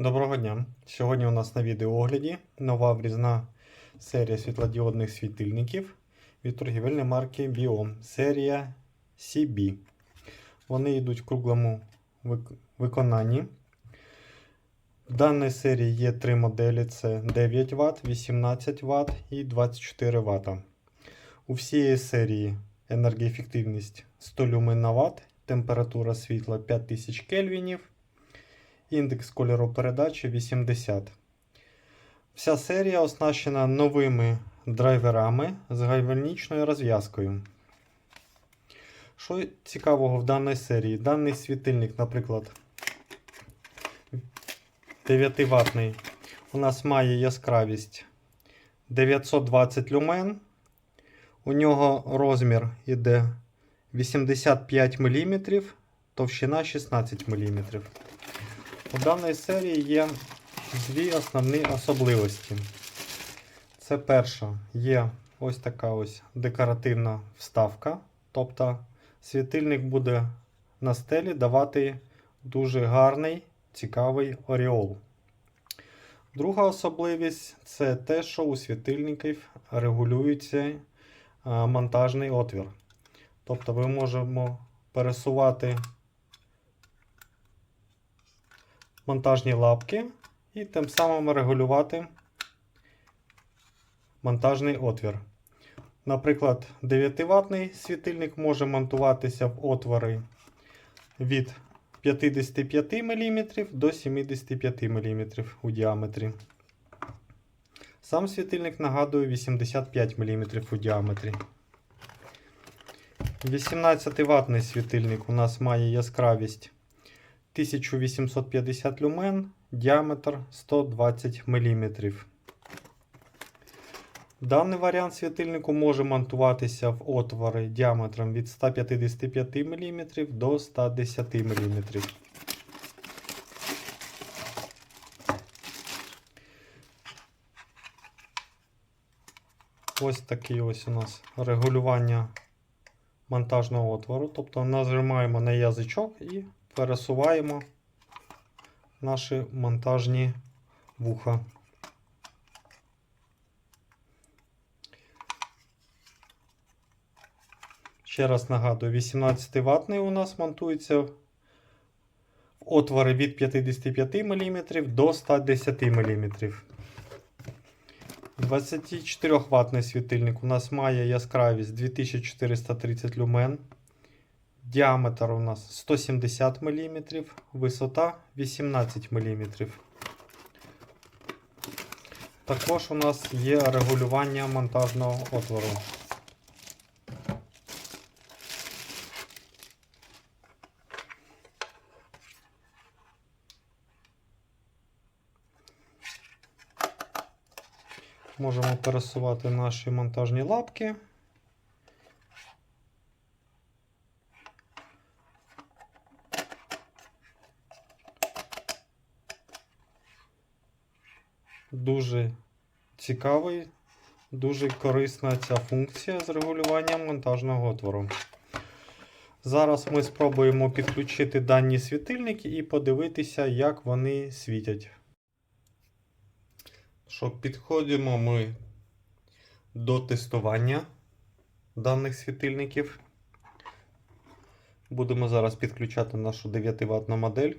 Доброго дня! Сьогодні у нас на відеоогляді нова врізна серія світлодіодних світильників від торгівельної марки Biom, серія CB. Вони йдуть в круглому вик- виконанні. В даній серії є три моделі: це 9 Вт, 18 Вт і 24 Вт. У всієї серії енергоефективність 100 люмен на Вт, температура світла 5000 кельвінів. Індекс кольоропередачі 80. Вся серія оснащена новими драйверами з гальванічною розв'язкою. Що цікавого в даній серії? Даний світильник, наприклад, 9 ватний у нас має яскравість 920 люмен. У нього розмір іде 85 мм, товщина 16 мм. У даної серії є дві основні особливості. Це перша, є ось така ось декоративна вставка. Тобто світильник буде на стелі давати дуже гарний, цікавий оріол. Друга особливість це те, що у світильників регулюється монтажний отвір. Тобто ми можемо пересувати монтажні лапки і тим самим регулювати монтажний отвір. Наприклад, 9 ватний світильник може монтуватися в отвори від 55 мм до 75 мм у діаметрі. Сам світильник нагадує 85 мм у діаметрі. 18 ватний світильник у нас має яскравість 1850 люмен, діаметр 120 мм. Даний варіант світильнику може монтуватися в отвори діаметром від 155 мм до 110 мм. Ось такий ось у нас регулювання монтажного отвору. Тобто нажимаємо на язичок і пересуваємо наші монтажні вуха. Ще раз нагадую, 18 ватний у нас монтується в отвори від 55 мм до 110 мм. 24 ватний світильник у нас має яскравість 2430 люмен. Діаметр у нас 170 мм, висота 18 мм. Також у нас є регулювання монтажного отвору. Можемо пересувати наші монтажні лапки. Дуже цікавий, дуже корисна ця функція з регулюванням монтажного отвору. Зараз ми спробуємо підключити дані світильники і подивитися, як вони світять. Що підходимо ми до тестування даних світильників. Будемо зараз підключати нашу 9 ватну модель.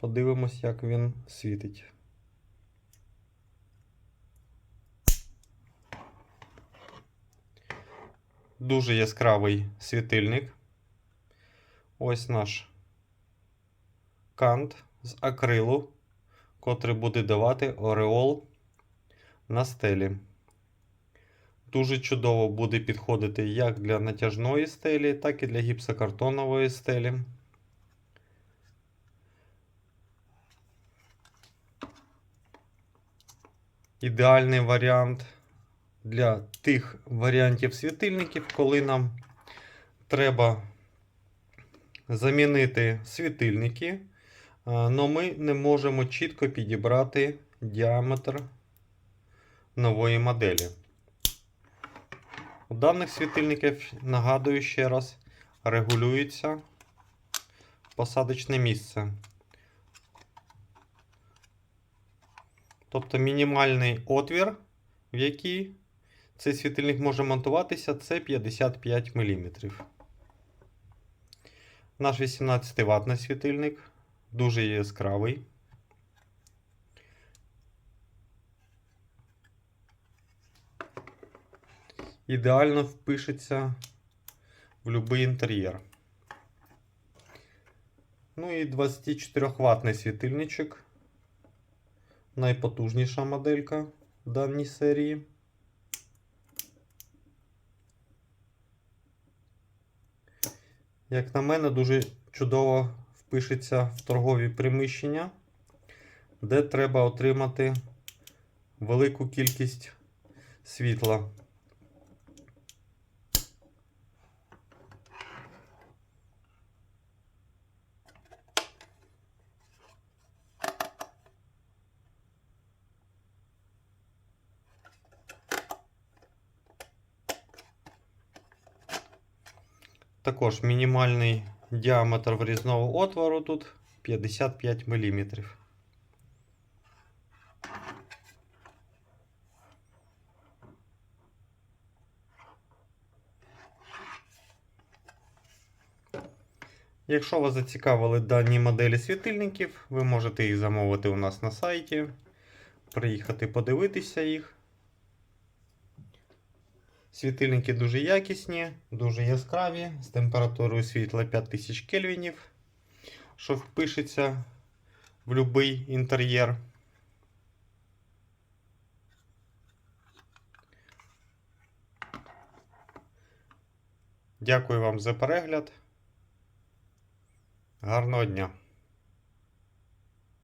Подивимось, як він світить. Дуже яскравий світильник. Ось наш кант з акрилу, котрий буде давати ореол на стелі. Дуже чудово буде підходити як для натяжної стелі, так і для гіпсокартонової стелі. Ідеальний варіант для тих варіантів світильників, коли нам треба замінити світильники, але ми не можемо чітко підібрати діаметр нової моделі. У даних світильників, нагадую ще раз, регулюється посадочне місце. Тобто мінімальний отвір, в який цей світильник може монтуватися, це 55 мм. Наш 18 ватний світильник дуже яскравий. Ідеально впишеться в будь-який інтер'єр. Ну і 24 ватний світильничок. Найпотужніша моделька в даній серії. Як на мене, дуже чудово впишеться в торгові приміщення, де треба отримати велику кількість світла. Також мінімальний діаметр врізного отвору тут 55 мм. Якщо вас зацікавили дані моделі світильників, ви можете їх замовити у нас на сайті, приїхати подивитися їх. Світильники дуже якісні, дуже яскраві, з температурою світла 5000 кельвінів, що впишеться в будь-який інтер'єр. Дякую вам за перегляд. Гарного дня!